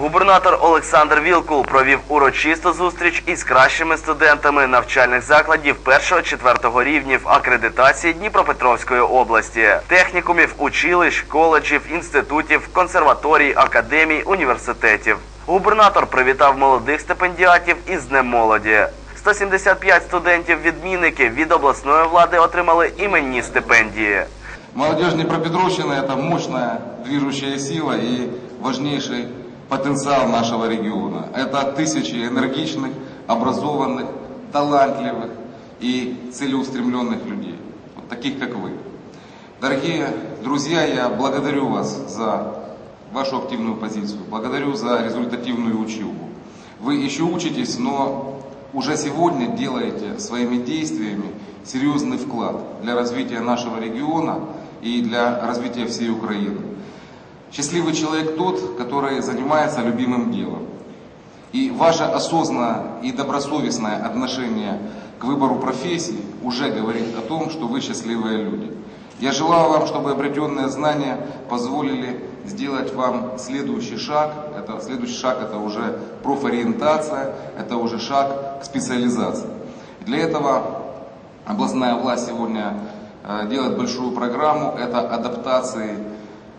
Губернатор Олександр Вілкул провів урочисту зустріч із кращими студентами навчальних закладів 1-4 рівнів акредитації Дніпропетровської області, технікумів, училищ, коледжів, інститутів, консерваторій, академій, університетів. Губернатор привітав молодих стипендіатів із Днем молоді. 175 студентів-відмінників від обласної влади отримали іменні стипендії. Молодежь Днепропетровщины – это мощная движущая сила и важнейший потенциал нашего региона. Это тысячи энергичных, образованных, талантливых и целеустремленных людей, вот таких как вы. Дорогие друзья, я благодарю вас за вашу активную позицию, благодарю за результативную учебу. Вы еще учитесь, но уже сегодня делаете своими действиями серьезный вклад для развития нашего региона и для развития всей Украины. Счастливый человек тот, который занимается любимым делом. И ваше осознанное и добросовестное отношение к выбору профессии уже говорит о том, что вы счастливые люди. Я желаю вам, чтобы обретенные знания позволили сделать вам следующий шаг. Это, следующий шаг это уже профориентация, это уже шаг к специализации. Для этого областная власть сегодня э, делает большую программу. Это адаптации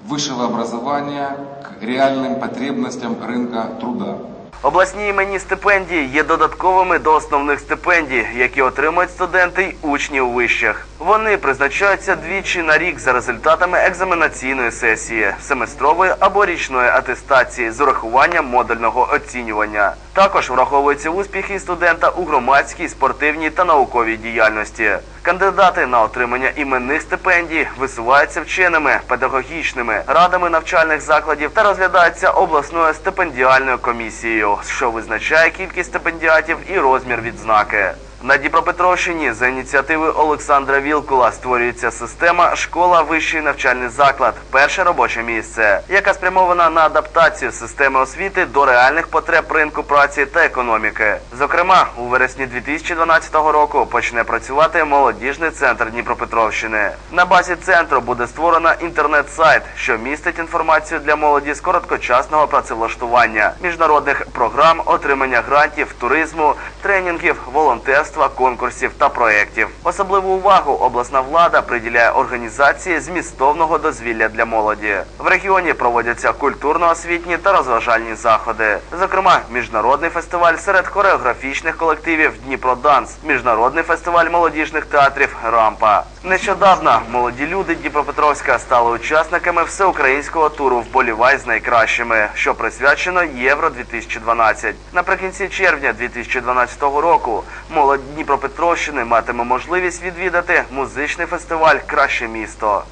высшего образования к реальным потребностям рынка труда. Обласні іменні стипендії є додатковими до основних стипендій, які отримують студенти й учні у вишах. Вони призначаються двічі на рік за результатами екзаменаційної сесії, семестрової або річної атестації з урахуванням модульного оцінювання. Також враховуються успіхи студента у громадській, спортивній та науковій діяльності. Кандидати на отримання іменних стипендій висуваються вченими, педагогічними радами навчальних закладів та розглядаються обласною стипендіальною комісією, що визначає кількість стипендіатів і розмір відзнаки. На Дніпропетровщині за ініціативи Олександра Вілкула створюється система школа вищий навчальний заклад, перше робоче місце, яка спрямована на адаптацію системи освіти до реальних потреб ринку праці та економіки. Зокрема, у вересні 2012 року почне працювати молодіжний центр Дніпропетровщини. На базі центру буде створено інтернет-сайт, що містить інформацію для молоді з короткочасного працевлаштування, міжнародних програм, отримання грантів, туризму, тренінгів, волонтерства, конкурсів та проєктів. Особливу увагу обласна влада приділяє організації змістовного дозвілля для молоді. В регіоні проводяться культурно-освітні та розважальні заходи. Зокрема, міжнародний фестиваль серед хореографічних колективів Дніпроданс, міжнародний фестиваль молодіжних театрів Рампа. Нещодавно молоді люди Дніпропетровська стали учасниками всеукраїнського туру Вболівай з найкращими, що присвячено Євро 2012. Наприкінці червня 2012 року молодь Дніпропетровщини матиме можливість відвідати музичний фестиваль Краще місто.